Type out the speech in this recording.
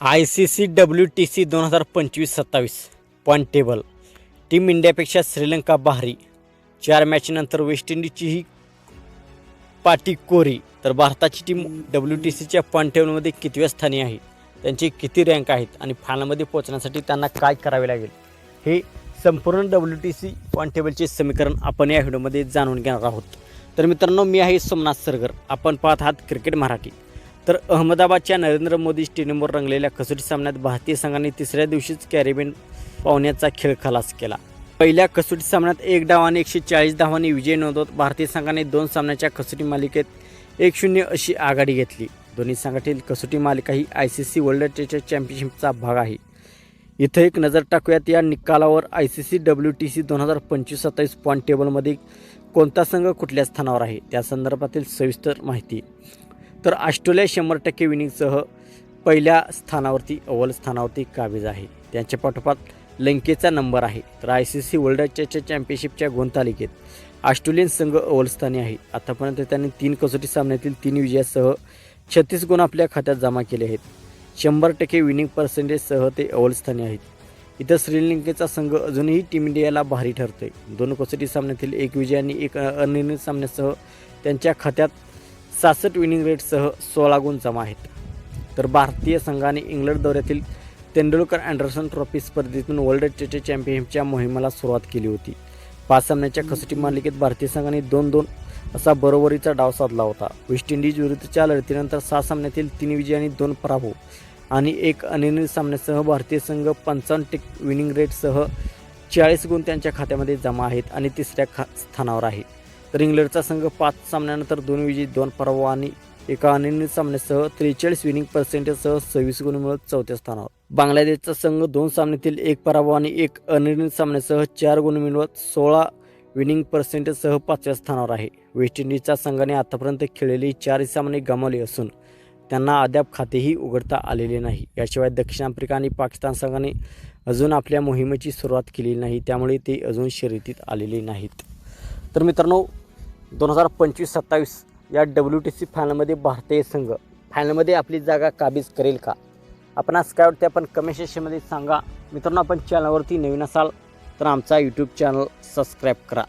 I C C W T C दोन हजार पंचवीस सत्तावीस. पॉईंट टेबल टीम इंडियापेक्षा श्रीलंका भारी चार मॅचनंतर वेस्ट इंडिजची ही पाटी कोरी तर भारताची टीम डब्ल्यू टी सीच्या पॉईंट टेबलमध्ये कितव्या स्थानी आहे? त्यांची किती रँक आहेत? आणि फायनलमध्ये पोहोचण्यासाठी त्यांना काय करावे लागेल? हे संपूर्ण डब्ल्यू टी सी पॉईंट टेबलचे समीकरण आपण या व्हिडिओमध्ये जाणून घेणार आहोत. तर मित्रांनो मी आहे सोमनाथ सरगर. आपण पाहत आहात क्रिकेट मराठी. तर अहमदाबादच्या नरेंद्र मोदी स्टेडियमवर रंगलेल्या कसोटी सामन्यात भारतीय संघाने तिसऱ्या दिवशीच कॅरेबियन पाहुण्याचा खेळ खलास केला. पहिल्या कसोटी सामन्यात एक डावाने एकशे चाळीस धावांनी विजय नोंदवत भारतीय संघाने दोन सामन्याच्या कसोटी मालिकेत एक शून्य अशी आघाडी घेतली. दोन्ही संघातील कसोटी मालिका ही I C C world test चॅम्पियनशिपचा भाग आहे. इथं एक नजर टाकूयात या निकालावर I C C W T C दोन हजार पंचवीस सत्तावीस पॉईंट टेबलमध्ये कोणता संघ कुठल्या स्थानावर आहे? त्या संदर्भातील सविस्तर माहिती. तर ऑस्ट्रेलिया शंभर टक्के विनिंगसह पहिल्या स्थानावरती अव्वल स्थानावरती काबीज आहे. त्यांच्या पाठोपाठ लंकेचा नंबर आहे. तर I C C world chess चॅम्पियनशिपच्या गुणतालिकेत ऑस्ट्रेलियन संघ अव्वलस्थानी आहे. आतापर्यंत त्यांनी तीन कसोटी सामन्यातील तीन विजयासह छत्तीस गुण आपल्या खात्यात जमा केले आहेत. शंभर टक्के विनिंग पर्सेंटेजसह ते अव्वलस्थानी आहेत. इथं श्रीलंकेचा संघ अजूनही टीम इंडियाला भारी ठरतोय. दोन कसोटी सामन्यातील एक विजय आणि एक अनिर्णित सामन्यासह त्यांच्या खात्यात सहासष्ट विनिंग रेटसह सोळा गुण जमा आहेत. तर भारतीय संघाने इंग्लंड दौऱ्यातील तेंडुलकर अँडरसन ट्रॉफी स्पर्धेतून वर्ल्ड टेस्ट चॅम्पियनशिपच्या मोहिमेला सुरुवात केली होती. पाच सामन्याच्या कसोटी मालिकेत भारतीय संघाने दोन दोन असा बरोबरीचा डाव साधला होता. वेस्ट इंडिज विरुद्धच्या लढतीनंतर सहा सामन्यातील तीन विजय आणि दोन पराभव आणि एक अनिर्णित सामन्यासह भारतीय संघ पंचावन्न टिक विनिंग रेटसह चाळीस गुण त्यांच्या खात्यामध्ये जमा आहेत आणि तिसऱ्या खा स्थानावर आहे. तर इंग्लंडचा संघ पाच सामन्यानंतर दोन विजय दोन पराभव आणि एका अनिर्णित सामन्यासह त्रेचाळीस विनिंग पर्सेंटेजसह सव्वीस गुण मिळवत चौथ्या स्थानावर. बांगलादेशचा संघ दोन सामन्यातील एक पराभव आणि एक अनिर्णित सामन्यासह चार गुण मिळवत सोळा विनिंग पर्सेंटेजसह पाचव्या स्थानावर आहे. वेस्ट इंडिजच्या संघाने आतापर्यंत खेळलेली चार सामने गमावले असून त्यांना अद्याप खातेही उघडता आलेले नाही. याशिवाय दक्षिण आफ्रिका आणि पाकिस्तान संघाने अजून आपल्या मोहिमेची सुरुवात केलेली नाही. त्यामुळे ते अजून शर्यतीत आलेले नाहीत. तर मित्रांनो दोन हजार पंचवीस सत्तावीस या डब्ल्यू टी सी फायनलमध्ये भारतीय संघ फायनलमध्ये आपली जागा काबीज करेल का? आपण आज काय वाटते आपण कमेंट सेक्शनमध्ये सांगा. मित्रांनो आपण चॅनलवरती नवीन असाल तर आमचा यूट्यूब चॅनल सबस्क्राईब करा.